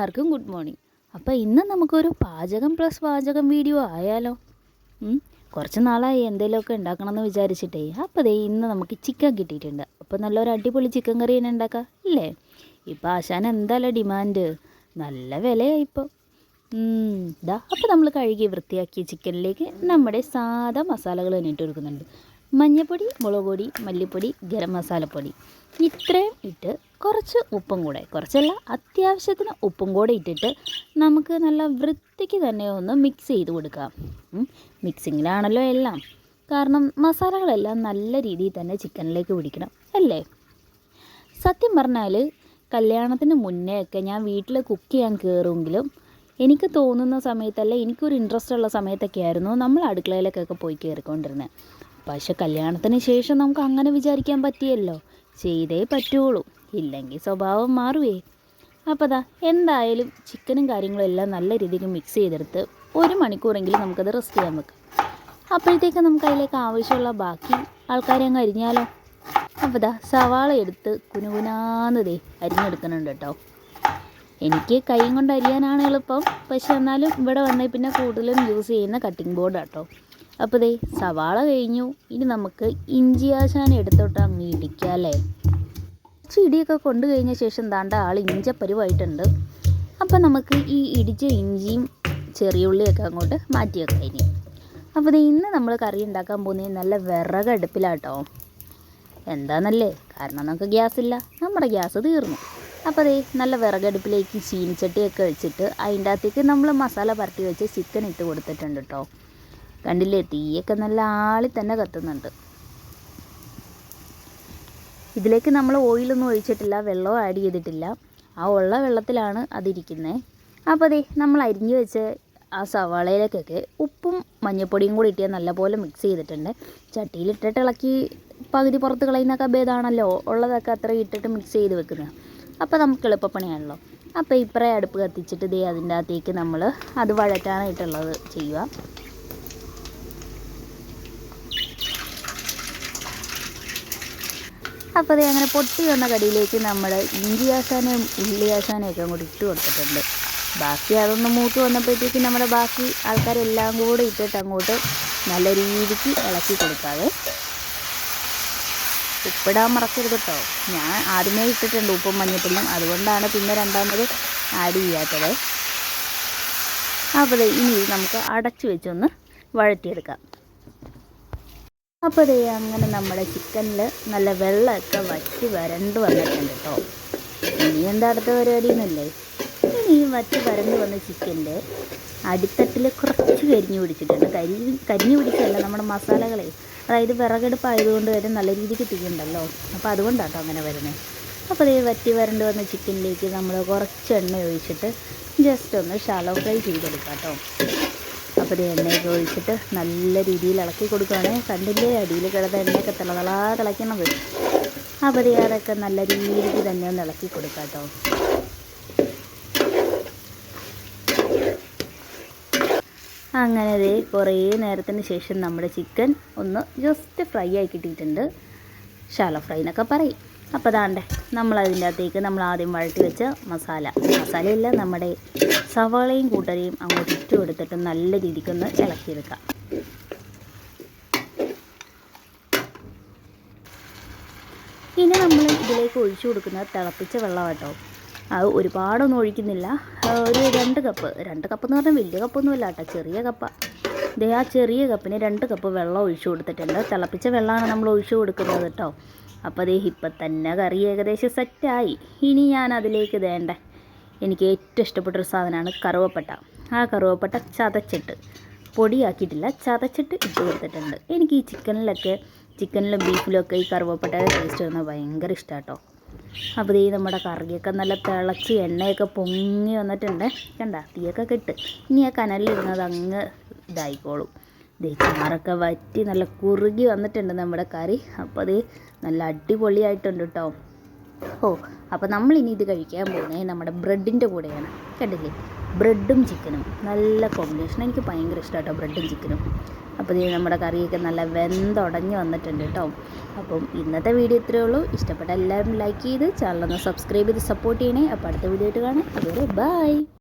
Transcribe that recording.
എല്ലാവർക്കും good morning. അപ്പോൾ ഇന്ന് നമുക്കൊരു പാചകം പ്ലസ് പാചകം വീഡിയോ ആയാലോ? കുറച്ച് നാളായി എന്തെങ്കിലുമൊക്കെ ഉണ്ടാക്കണം എന്ന് വിചാരിച്ചിട്ടേ. അപ്പോൾ ദേ ഇന്ന് നമുക്ക് ചിക്കൻ കിട്ടിയിട്ടുണ്ട്. അപ്പോൾ നല്ലൊരു അടിപൊളി ചിക്കൻ കറി തന്നെ ഉണ്ടാക്കാം ഇല്ലേ? ഇപ്പോൾ ആശാൻ എന്തായാലും ഡിമാൻഡ് നല്ല വിലയാണ് ഇപ്പോൾ ഇതാ അപ്പോൾ നമ്മൾ കഴുകി വൃത്തിയാക്കിയ ചിക്കനിലേക്ക് നമ്മുടെ സാധാ മസാലകൾ തന്നെ ഇട്ട് കൊടുക്കുന്നുണ്ട്. മഞ്ഞൾപ്പൊടി മുളക് പൊടി മല്ലിപ്പൊടി ഗരം മസാലപ്പൊടി. ഇത്രയും ഇട്ട് കുറച്ച് ഉപ്പും കൂടെ കുറച്ചല്ല അത്യാവശ്യത്തിന് ഉപ്പും കൂടെ ഇട്ടിട്ട് നമുക്ക് നല്ല വൃത്തിക്ക് തന്നെ ഒന്ന് മിക്സ് ചെയ്ത് കൊടുക്കാം. മിക്സിങ്ങിലാണല്ലോ എല്ലാം. കാരണം മസാലകളെല്ലാം നല്ല രീതിയിൽ തന്നെ ചിക്കനിലേക്ക് പിടിക്കണം അല്ലേ? സത്യം പറഞ്ഞാൽ കല്യാണത്തിന് മുന്നേ ഒക്കെ ഞാൻ വീട്ടിൽ കുക്ക് ചെയ്യാൻ കയറുമെങ്കിലും എനിക്ക് തോന്നുന്ന സമയത്തല്ല എനിക്കൊരു ഇൻട്രസ്റ്റ് ഉള്ള സമയത്തൊക്കെ ആയിരുന്നു നമ്മൾ അടുക്കളയിലേക്കൊക്കെ പോയി കയറിക്കൊണ്ടിരുന്നത് പക്ഷെ കല്യാണത്തിന് ശേഷം നമുക്ക് അങ്ങനെ വിചാരിക്കാൻ പറ്റിയല്ലോ. ചെയ്തേ പറ്റുള്ളൂ. ഇല്ലെങ്കിൽ സ്വഭാവം മാറുവേ. അപ്പോൾ ദാ എന്തായാലും ചിക്കനും കാര്യങ്ങളും എല്ലാം നല്ല രീതിക്ക് മിക്സ് ചെയ്തെടുത്ത് ഒരു മണിക്കൂറെങ്കിലും നമുക്കത് റെസ്റ്റ് ചെയ്യാൻ വെക്കാം. അപ്പോഴത്തേക്ക് നമുക്ക് അതിലേക്ക് ആവശ്യമുള്ള ബാക്കി ആൾക്കാരെ അങ്ങ് അരിഞ്ഞാലോ? അപ്പോൾ ദാ സവാള എടുത്ത് കുനുകുനാന്നതേ അരിഞ്ഞെടുക്കുന്നുണ്ട് കേട്ടോ. എനിക്ക് കൈ കൊണ്ട് അരിയാനാണ് എളുപ്പം. പക്ഷെ എന്നാലും ഇവിടെ വന്നേ പിന്നെ കൂടുതലും യൂസ് ചെയ്യുന്ന കട്ടിംഗ് ബോർഡാട്ടോ അപ്പോൾ ദേ സവാള കഴിഞ്ഞു. ഇനി നമുക്ക് ഇഞ്ചി ആശാന എടുത്തോട്ട് അങ്ങ് ഇടിക്കാം അല്ലേ? കുറച്ച് ഇടിയൊക്കെ കൊണ്ടു കഴിഞ്ഞ ശേഷം താണ്ട ആൾ ഇഞ്ചപ്പരുവായിട്ടുണ്ട്. അപ്പോൾ നമുക്ക് ഈ ഇടിച്ച ഇഞ്ചിയും ചെറിയ ഉള്ളിയൊക്കെ അങ്ങോട്ട് മാറ്റി വെക്കാം ഇനി അപ്പോൾ ഇന്ന് നമ്മൾ കറി ഉണ്ടാക്കാൻ പോകുന്നത് നല്ല വിറകടുപ്പിലാട്ടോ എന്താണെന്നല്ലേ കാരണം നമുക്ക് ഗ്യാസ് ഇല്ല നമ്മുടെ ഗ്യാസ് തീർന്നു. അപ്പോൾ അതേ നല്ല വിറകടുപ്പിലേക്ക് ചീനിച്ചട്ടിയൊക്കെ വെച്ചിട്ട് അതിന്റെ അകത്തേക്ക് നമ്മൾ മസാല പരട്ടി വെച്ച് ചിക്കൻ ഇട്ട് കൊടുത്തിട്ടുണ്ട് കേട്ടോ കണ്ടില്ലേ? തീയൊക്കെ നല്ല ആളി തന്നെ കത്തുന്നുണ്ട്. ഇതിലേക്ക് നമ്മൾ ഓയിലൊന്നും ഒഴിച്ചിട്ടില്ല വെള്ളവും ആഡ് ചെയ്തിട്ടില്ല. ആ ഉള്ള വെള്ളത്തിലാണ് അതിരിക്കുന്നത് അപ്പോൾ അതെ നമ്മൾ അരിഞ്ഞു വെച്ച ആ സവാളയിലേക്കൊക്കെ ഉപ്പും മഞ്ഞൾപ്പൊടിയും കൂടി ഇട്ടിയാൽ നല്ലപോലെ മിക്സ് ചെയ്തിട്ടുണ്ട്. ചട്ടിയിലിട്ടിട്ട് ഇളക്കി പകുതി പുറത്ത് കളയുന്നൊക്കെ ഭേദമാണല്ലോ ഉള്ളതൊക്കെ അത്ര ഇട്ടിട്ട് മിക്സ് ചെയ്ത് വെക്കുന്നത് അപ്പോൾ നമുക്ക് എളുപ്പപ്പണിയാണല്ലോ. അപ്പോൾ ഇപ്പറേ അടുപ്പ് കത്തിച്ചിട്ട് ദേ അതിന്റെ അകത്തേക്ക് നമ്മൾ അത് വഴറ്റാനായിട്ടുള്ളത് ചെയ്യുക. അപ്പോൾ അതേ അങ്ങനെ പൊട്ടി വന്ന കടിയിലേക്ക് നമ്മൾ ഇഞ്ചി ആശാനയും ഉള്ളി ആശാനയും ഒക്കെ അങ്ങോട്ട് ഇട്ട് കൊടുത്തിട്ടുണ്ട്. ബാക്കി അതൊന്ന് മൂത്ത് വന്നപ്പോഴത്തേക്ക് നമ്മുടെ ബാക്കി ആൾക്കാരെല്ലാം കൂടി ഇട്ടിട്ട് അങ്ങോട്ട് നല്ല രീതിക്ക് ഇളക്കി കൊടുക്കാതെ ഉപ്പിടാൻ മറക്കരുത് കേട്ടോ. ഞാൻ ആദ്യമേ ഇട്ടിട്ടുണ്ട് ഉപ്പും മഞ്ഞപ്പൊടിയും. അതുകൊണ്ടാണ് പിന്നെ രണ്ടാമത് ആഡ് ചെയ്യാത്തത്. അപ്പോൾ ഇനി നമുക്ക് അടച്ചു വെച്ചൊന്ന് വഴറ്റിയെടുക്കാം. അപ്പോൾ ദേ അങ്ങനെ നമ്മുടെ ചിക്കനിൽ നല്ല വെള്ളമൊക്കെ വറ്റി വരണ്ട് വന്നിട്ടുണ്ട് കേട്ടോ ഇനി എന്താ അടുത്ത പരിപാടി എന്നല്ലേ ഇനി ഈ വറ്റി വരണ്ട് വന്ന ചിക്കന്റെ അടിത്തട്ടിൽ കുറച്ച് കരിഞ്ഞു പിടിച്ചിട്ടുണ്ട്. കരി കരിഞ്ഞു പിടിച്ചല്ല നമ്മുടെ മസാലകളെ. അതായത് വിറകെടുപ്പായതുകൊണ്ട് വരെ നല്ല രീതിക്ക് തീയുണ്ടല്ലോ അപ്പോൾ അതുകൊണ്ടാട്ടോ അങ്ങനെ വരുന്നത് അപ്പോൾ ഈ വറ്റി വരണ്ട് വന്ന ചിക്കനിലേക്ക് നമ്മൾ കുറച്ച് എണ്ണ ഒഴിച്ചിട്ട് ജസ്റ്റ് ഒന്ന് ഷാലോ ഫ്രൈ ചെയ്തെടുക്കാം കേട്ടോ അപ്പോൾ എണ്ണയൊക്കെ ഒഴിച്ചിട്ട് നല്ല രീതിയിൽ ഇളക്കി കൊടുക്കുകയാണ് കണ്ടില്ലേ? അടിയിൽ കിടന്ന എണ്ണയൊക്കെ തിളതളാ തിളയ്ക്കണത്. അപ്പോൾ അതൊക്കെ നല്ല രീതിക്ക് തന്നെ ഒന്ന് ഇളക്കി കൊടുക്കാം കേട്ടോ. അങ്ങനെ ദേ കുറേ നേരത്തിന് ശേഷം നമ്മുടെ ചിക്കൻ ഒന്ന് ജസ്റ്റ് ഫ്രൈ ആയി കിട്ടിയിട്ടുണ്ട്. ഷാലോ ഫ്രൈ എന്നൊക്കെ പറയും. അപ്പോൾ അതാണ്ടേ നമ്മൾ അതിന്റെ അകത്തേക്ക് നമ്മൾ ആദ്യം വഴറ്റി വെച്ച മസാല. മസാലയല്ല നമ്മുടെ സവാളയും കൂട്ടരയും അങ്ങോട്ട് ഇട്ട് കൊടുത്തിട്ട് നല്ല രീതിക്കൊന്ന് ഇളക്കിയെടുക്കാം ഇനി നമ്മൾ ഇതിലേക്ക് ഒഴിച്ചു കൊടുക്കുന്നത് തിളപ്പിച്ച വെള്ളം കേട്ടോ അത് ഒരുപാടൊന്നും ഒഴിക്കുന്നില്ല. ഒരു രണ്ട് കപ്പ്. രണ്ട് കപ്പ് എന്ന് പറഞ്ഞാൽ വലിയ കപ്പൊന്നുമില്ല കേട്ടോ ചെറിയ കപ്പ. ദേ ആ ചെറിയ കപ്പിന് രണ്ട് കപ്പ് വെള്ളം ഒഴിച്ചു കൊടുത്തിട്ടുണ്ട്. തിളപ്പിച്ച വെള്ളമാണ് നമ്മൾ ഒഴിച്ചു കൊടുക്കുന്നത് കേട്ടോ. അപ്പോൾ അതേ ഇപ്പം തന്നെ കറി ഏകദേശം സെറ്റായി ഇനി ഞാൻ അതിലേക്ക് വേണ്ട എനിക്ക് ഏറ്റവും ഇഷ്ടപ്പെട്ടൊരു സാധനമാണ് കറുവപ്പട്ട. ആ കറുവപ്പട്ട ചതച്ചിട്ട് പൊടിയാക്കിയിട്ടില്ല ചതച്ചിട്ട് ഇട്ട് കൊടുത്തിട്ടുണ്ട്. എനിക്ക് ഈ ചിക്കനിലൊക്കെ ചിക്കനിലും ബീഫിലൊക്കെ ഈ കറുവപ്പട്ടയുടെ ടേസ്റ്റ് വരുന്നത് ഭയങ്കര ഇഷ്ടമാണ് കേട്ടോ അപ്പോൾ ഈ നമ്മുടെ കറിയൊക്കെ നല്ല തിളച്ച് എണ്ണയൊക്കെ പൊങ്ങി വന്നിട്ടുണ്ട്. കണ്ട തീയൊക്കെ കിട്ട്. ഇനി ആ കനലിലിരുന്നത് അങ്ങ് ഇതായിക്കോളും. ചാറൊക്കെ വറ്റി നല്ല കുറുകി വന്നിട്ടുണ്ട് നമ്മുടെ കറി. അപ്പോൾ അത് നല്ല അടിപൊളിയായിട്ടുണ്ട് കേട്ടോ ഓ അപ്പോൾ നമ്മളിനി ഇത് കഴിക്കാൻ പോകുന്നത് നമ്മുടെ ബ്രെഡിന്റെ കൂടെയാണ്. കേട്ടില്ലേ ബ്രെഡും ചിക്കനും. നല്ല കോമ്പിനേഷൻ. എനിക്ക് ഭയങ്കര ഇഷ്ടമാണ് കേട്ടോ ബ്രെഡും ചിക്കനും. അപ്പോൾ ഇത് നമ്മുടെ കറിയൊക്കെ നല്ല വെന്തുടഞ്ഞ് വന്നിട്ടുണ്ട് കേട്ടോ അപ്പം ഇന്നത്തെ വീഡിയോ ഇത്രയേ ഉള്ളൂ. ഇഷ്ടപ്പെട്ട എല്ലാവരും ലൈക്ക് ചെയ്ത് ചാനലൊന്ന് സബ്സ്ക്രൈബ് ചെയ്ത് സപ്പോർട്ട് ചെയ്യണേ. അപ്പോൾ അടുത്ത വീഡിയോ ആയിട്ട് കാണാം. അതുവരെ ബൈ